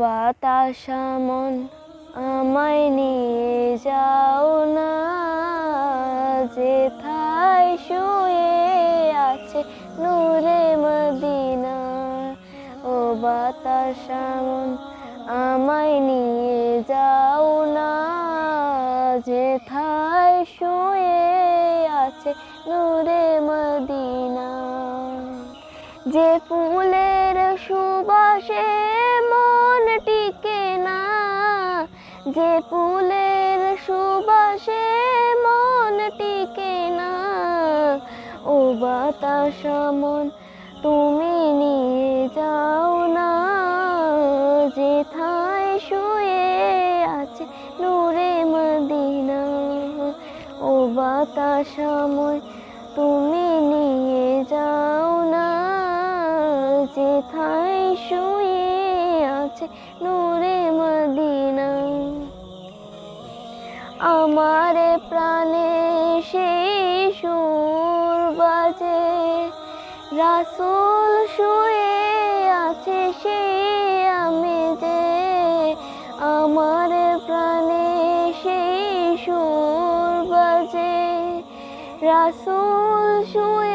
বাতাস মন আমায় নিয়ে যাও না। যেথায় শুয়ে আছে নূরে মদিনা, ও বাতাস মন আমায় নিয়ে যাও না। যেথায় শুয়ে আছে নূরে মদিনা, যে ফুলের সুবাসে যে ফুলের সুবাসে মন টিকে না, ও বাতাস মন তুমি নিয়ে যাও না। যেথায় শুয়ে আছে নূরে মদিনা, ও বাতাস মন তুমি নিয়ে যাও না। যে যেথায় শুয়ে আছে নূরে মদিনা। আমার প্রাণে সেই সুর বাজে রাসুল শুয়ে আছে সেই আমি যে। আমার প্রাণে সেই সুর বাজে রাসুল শুয়ে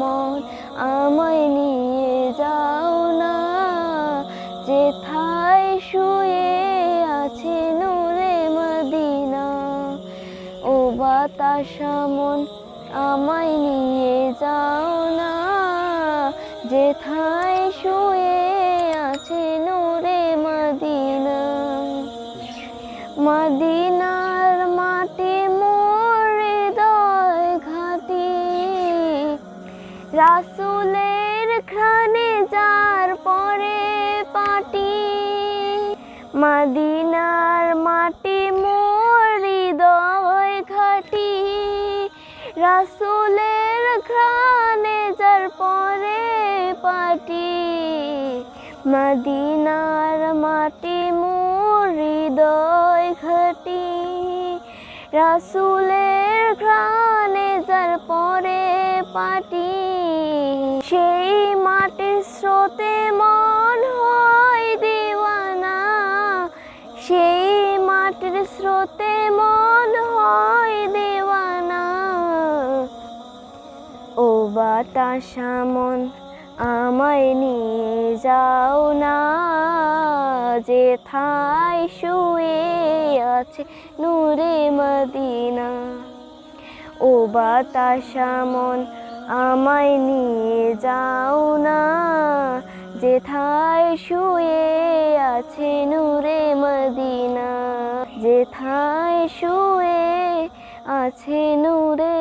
মন আমায় নিয়ে যাও না। যেথায় শুয়ে আছে নূরে মদিনা, ও বাতাস মন আমায় নিয়ে যাও না। যেথায় শুয়ে আছে নূরে মদিনা মদিনার রাসুলের খানে যার পরে পাটি, মদিনার মাটি মোর হৃদয় ঘাটি। রাসুলের খানে যার পরে পাটি, মদিনার মাটি মোর হৃদয় ঘাটি। রাসুলের ঘ্রাণে যার পরে পাটি সেই মাটির স্রোতে মন হয় দিওয়ানা। সেই মাটির স্রোতে মন হয় দেওয়ানা। ও বাতাসা মন, আমায় নিয়ে যাও না। যেথায় শুয়ে আছে নূরে মদিনা। ও বাতাসা মন আমায় নিয়ে যাও না। যেথায় শুয়ে আছে নূরে মদিনা যেথায় শুয়ে আছে নূরে